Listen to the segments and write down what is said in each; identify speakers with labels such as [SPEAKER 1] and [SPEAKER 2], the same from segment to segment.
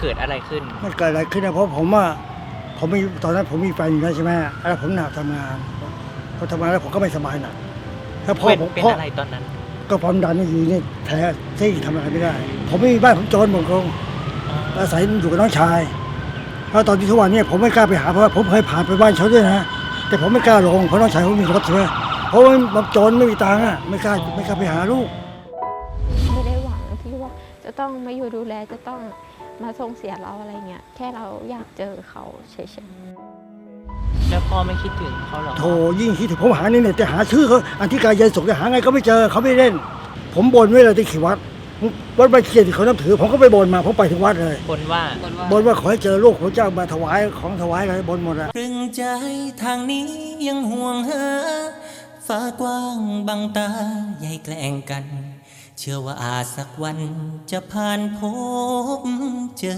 [SPEAKER 1] เกิดอะไรขึ้น
[SPEAKER 2] มันเกิดอะไรขึ้นนะเพราะผมว่าผมมีตอนนั้นผมมีแฟนอยู่แล้วใช่ไหมแล้วผมหนักทำงานพอทำงานแล้วผมก็ไม่สบายหนักถ้าพ่อ
[SPEAKER 1] เป็น
[SPEAKER 2] ผม
[SPEAKER 1] เป็น
[SPEAKER 2] พ่อ
[SPEAKER 1] อะไรตอนนั้น
[SPEAKER 2] ก็ความดันอยู่นี่แผลที่ทำอะไรไม่ได้ ผมไม่มีบ้านผมจนหมดคงอาศัยอยู่กับน้องชายเพราะตอนที่ทุกวันนี้ผมไม่กล้าไปหาเพราะว่าผมเคยผ่านไปบ้านเขาด้วยนะแต่ผมไม่กล้าลงเพราะน้องชายผมมีรถใช่ไหมเพราะว่ามันจนไม่มีตังค์อะไม่กล้าไม่กล้าไปหาลูก
[SPEAKER 3] ไม่ได้หวังที่ว่าจะต้องมาอยู่ดูแลจะต้อง มาส่งเสียเราอะไรเงี้ยแค่เราอยากเจอเขาเฉย
[SPEAKER 1] แล้วพ่อไม่คิดถึงเขาเหรอ
[SPEAKER 2] โถยิ่งคิดถึงผมหานี่เนี่ยจะหาชื่อเขาอันที่กายยันสุขจะหาไงก็ไม่เจอเขาไม่เล่น ผมบนไว้เลยที่ขีวัดวัดใบเขียนที่เขานับถือผมก็ไปบนมาผมไปถึงวัดเลย
[SPEAKER 1] บนว่า
[SPEAKER 2] บนว่าขอให้เจอลูกพระเจ้ามาถวายของถวายอะไรบนหมดอะ
[SPEAKER 4] ตรึงใจทางนี้ยังห่วงหาฟ้ากว้างบังตาใหญ่แกล้งกัน เชื่อว่าอาจสักวันจะผ่านพบเจ อ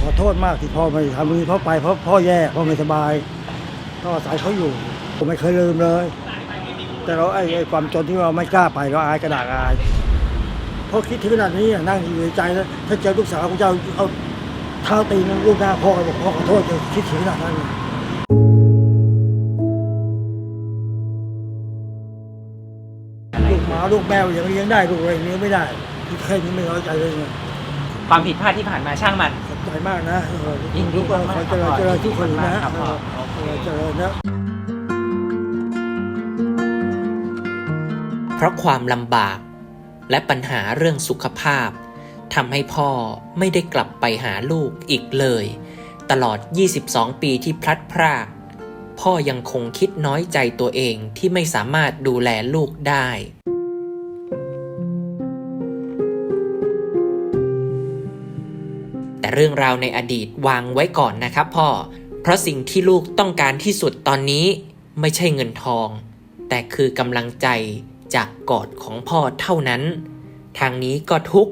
[SPEAKER 2] ขอโทษมากที่พ่อไม่ทำนี้พราะไปเพราะพ่อแย่พ่อไม่สบายต้อาศัยเขาอยู่ผมไม่เคยลืมเลย แต่เราไอ้ไอ้ความจนที่เราไม่กล้าไปเราอายกระดากอายเพราะคิดถึงขนาดนี้นั่งอยู่ในใจแล้วถ้าเจอลูกสาวของเจ้าเอาเท้าตีนลูกหน้าพ่อบอกพ่อขอโทษเลยคิดถึงขนาดนั้นลยลูกหมาลูกแมวยังเลี้ยงได้ลูกอะไรเลี้ยงไม่ได้ คิดแค่นี้ไม่น้อยใจเลยไง
[SPEAKER 1] ความผิดพลาดที่ผ่านมาช่างมัน
[SPEAKER 2] ขอบใจมากนะเออ
[SPEAKER 1] ยินดี
[SPEAKER 2] ทุกคน
[SPEAKER 1] มาก
[SPEAKER 2] ขอ
[SPEAKER 1] ๆ
[SPEAKER 2] เจริญเจริญทุกคนนะ
[SPEAKER 1] ครับพ่อโอเค
[SPEAKER 2] เออเจริญนะ
[SPEAKER 5] เพราะความลำบาก และปัญหาเรื่องสุขภาพทำให้พ่อไม่ได้กลับไปหาลูกอีกเลย ตลอด 22 ปีที่พลัดพราก พ่อยังคงคิดน้อยใจตัวเองที่ไม่สามารถดูแลลูกได้ แต่เรื่องราวในอดีตวางไว้ก่อนนะครับพ่อ เพราะสิ่งที่ลูกต้องการที่สุดตอนนี้ไม่ใช่เงินทอง แต่คือกำลังใจจากกอดของพ่อเท่านั้น ทางนี้ก็ทุก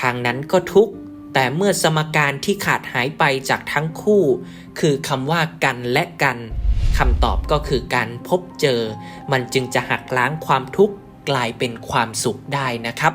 [SPEAKER 5] ทางนั้นก็ทุกแต่เมื่อสมการที่ขาดหายไปจากทั้งคู่ คือคำว่ากันและกันคำตอบก็คือการพบเจอ มันจึงจะหักล้างความทุกข์กลายเป็นความสุขได้นะครับ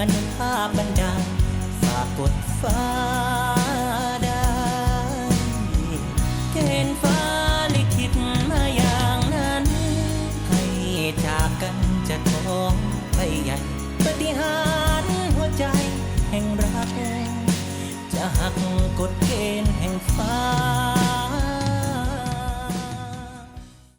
[SPEAKER 4] อนุภาพบันดาลฝากกดฟ้าได้เกณฑ์ฟ้าลิขิตมาอย่างนั้น ให้จากกันจะท้องไปใหญ่ปฏิหารหัวใจแห่งรักจะหักกฎเกณฑ์แห่งฟ้า